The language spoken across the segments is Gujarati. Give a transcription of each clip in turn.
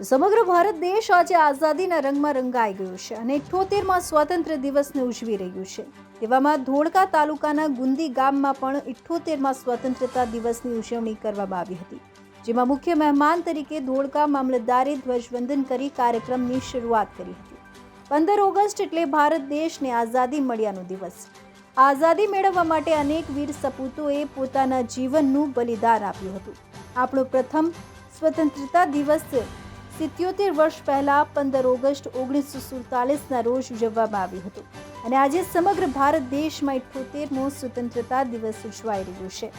સમગ્ર ભારત દેશ આજે આઝાદીના રંગમાં રંગાઈ ગયો છે અને ઇઠ્ઠોતેરમાં સ્વાતંત્ર્ય દિવસને ઉજવી રહ્યું છે. તેવામાં ધોળકા તાલુકાના ગુંદી ગામમાં પણ ઇઠ્ઠોતેરમાં સ્વતંત્રતા દિવસની ઉજવણી કરવામાં આવી હતી. જેમાં મુખ્ય મહેમાન તરીકે ધોળકા મામલતદારે ધ્વજવંદન કરી કાર્યક્રમની શરૂઆત કરી હતી. પંદર ઓગસ્ટ એટલે ભારત દેશને આઝાદી મળ્યાનો દિવસ. આઝાદી મેળવવા માટે અનેક વીર સપૂતોએ પોતાના જીવનનું બલિદાન આપ્યું હતું. આપણો પ્રથમ સ્વતંત્રતા દિવસ સિત્યોતેર વર્ષ પહેલા પંદર ઓગસ્ટ ઓગણીસો સુડતાલીસના રોજ ઉજવવામાં આવ્યું હતું. અને આજે સમગ્ર ભારત દેશમાં ઇઠ્ઠોતેરમો સ્વતંત્રતા દિવસ ઉજવાઈ રહ્યો છે.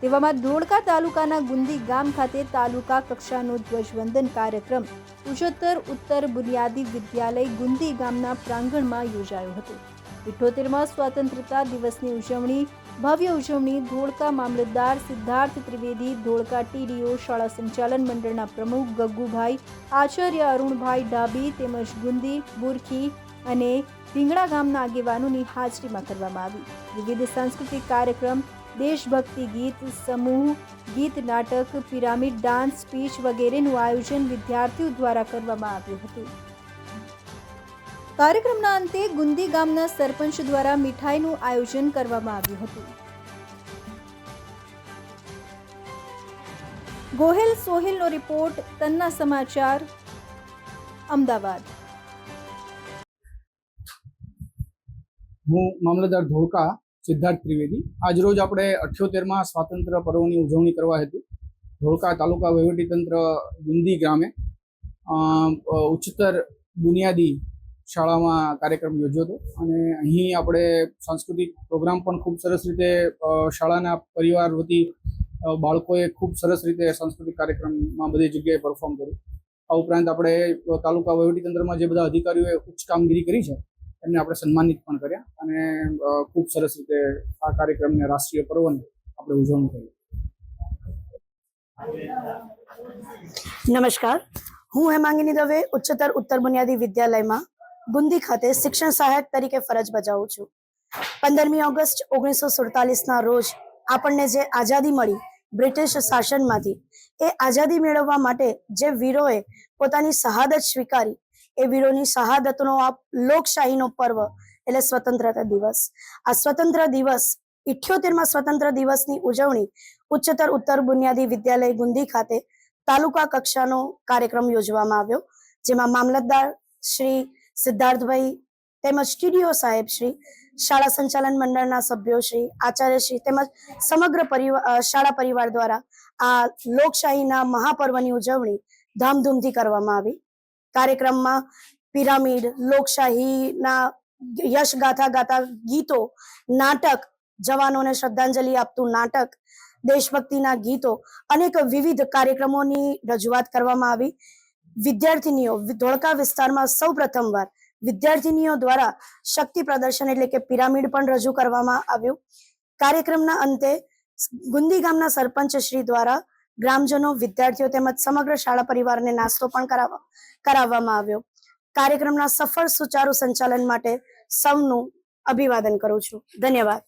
તેવામાં ધોળકા તાલુકાના ગુંદી ગામ ખાતે તાલુકા કક્ષાનો ધ્વજવંદન કાર્યક્રમ ઉચ્ચતર ઉત્તર બુનિયાદી વિદ્યાલય ગુંદી ગામના પ્રાંગણમાં યોજાયો હતો. ઇઠ્ઠોતેરમાં સ્વતંત્રતા દિવસની ઉજવણી, ભવ્ય ઉજવણી, ધોળકા મામલતદાર સિદ્ધાર્થ ત્રિવેદી, ધોળકા ટીડીઓ શાળા સંચાલન મંડળના પ્રમુખ ગગ્ગુભાઈ, આચાર્ય અરુણભાઈ ડાબી તેમજ ગુંદી, બુરખી અને રીંગણા ગામના આગેવાનોની હાજરીમાં કરવામાં આવી. વિવિધ સાંસ્કૃતિક કાર્યક્રમ, દેશભક્તિ ગીત, સમૂહ, ગીત નાટક, પિરામિડ ડાન્સ, સ્પીચ વગેરેનું આયોજન વિદ્યાર્થીઓ દ્વારા કરવામાં આવ્યું હતું. કાર્યક્રમના અંતે ગુંદી ગામના સરપંચ દ્વારા મીઠાઈનું આયોજન કરવામાં આવ્યું હતું. ગોહેલ સોહિલનો રિપોર્ટ, તન્ના સમાચાર, અમદાવાદ. હું મામલતદાર ધોળકા સિદ્ધાર્થ ત્રિવેદી. આજરોજ આપણે અઠ્યોતેરમાં સ્વાતંત્ર્ય પર્વની ઉજવણી કરવા હેતુ. ધોળકા તાલુકા વહીવટીતંત્ર ગુંદી ગામે ઉચ્ચતર બુનિયાદી શાળામાં કાર્યક્રમ યોજ્યો હતો. અને અહીં આપણે સાંસ્કૃતિક પ્રોગ્રામ પણ ખૂબ સરસ રીતે શાળાના પરિવાર વતી બાળકોએ ખૂબ સરસ રીતે સાંસ્કૃતિક કાર્યક્રમમાં બધી જગ્યાએ પરફોર્મ કર્યું. આ ઉપરાંત આપણે તાલુકા વહીવટીતંત્રમાં જે બધા અધિકારીઓએ ઉચ્ચ કામગીરી કરી છે, એમને આપણે સન્માનિત પણ કર્યા. અને ખૂબ સરસ રીતે આ કાર્યક્રમને રાષ્ટ્રીય પર્વની આપણે ઉજવણી કરી નમસ્કાર. હું હેમાંગીની દવે, ઉચ્ચતર ઉત્તર બુનિયાદી વિદ્યાલયમાં ગુંદી ખાતે શિક્ષણ સહાયક તરીકે ફરજ બજાવું છું. પંદરમી ઓગસ્ટ ઓગણીસો સુડતાલીસના રોજ આપણને જે આઝાદી મળી બ્રિટિશ શાસનમાંથી, એ આઝાદી મેળવવા માટે જે વીરોએ પોતાની શહાદત સ્વીકારી, એ વીરોની શહાદતનો આ લોકશાહીનો પર્વ એટલે સ્વતંત્રતા દિવસ. આ સ્વતંત્ર દિવસ, ઇઠ્યોતેરમાં સ્વતંત્ર દિવસની ઉજવણી ઉચ્ચતર ઉત્તર બુનિયાદી વિદ્યાલય ગુંદી ખાતે તાલુકા કક્ષાનો કાર્યક્રમ યોજવામાં આવ્યો, જેમાં મામલતદાર શ્રી સિદ્ધાર્થભાઈ તેમજ સ્ટુડિયો સાહેબ શ્રી, શાળા સંચાલન મંડળના સભ્યો શ્રી, આચાર્ય શ્રી તેમજ સમગ્ર શાળા પરિવાર દ્વારા આ લોકશાહીના મહાપર્વની ઉજવણી ધામધૂમથી કરવામાં આવી. કાર્યક્રમમાં પિરામિડ, લોકશાહીના યશ ગાથા ગાતા ગીતો, નાટક, જવાનોને શ્રદ્ધાંજલિ આપતું નાટક, દેશભક્તિના ગીતો, અનેક વિવિધ કાર્યક્રમોની રજૂઆત કરવામાં આવી. વિદ્યાર્થીનીઓ ધોળકા વિસ્તારમાં સૌ પ્રથમવાર વિદ્યાર્થીનીઓ દ્વારા શક્તિ પ્રદર્શન એટલે કે પિરામિડ પણ રજૂ કરવામાં આવ્યું. કાર્યક્રમના અંતે ગુંદી ગામના સરપંચ શ્રી દ્વારા ગ્રામજનો, વિદ્યાર્થીઓ તેમજ સમગ્ર શાળા પરિવારને નાસ્તો પણ કરાવવા કરાવવામાં આવ્યો. કાર્યક્રમના સફળ સુચારુ સંચાલન માટે સૌનું અભિવાદન કરું છું. ધન્યવાદ.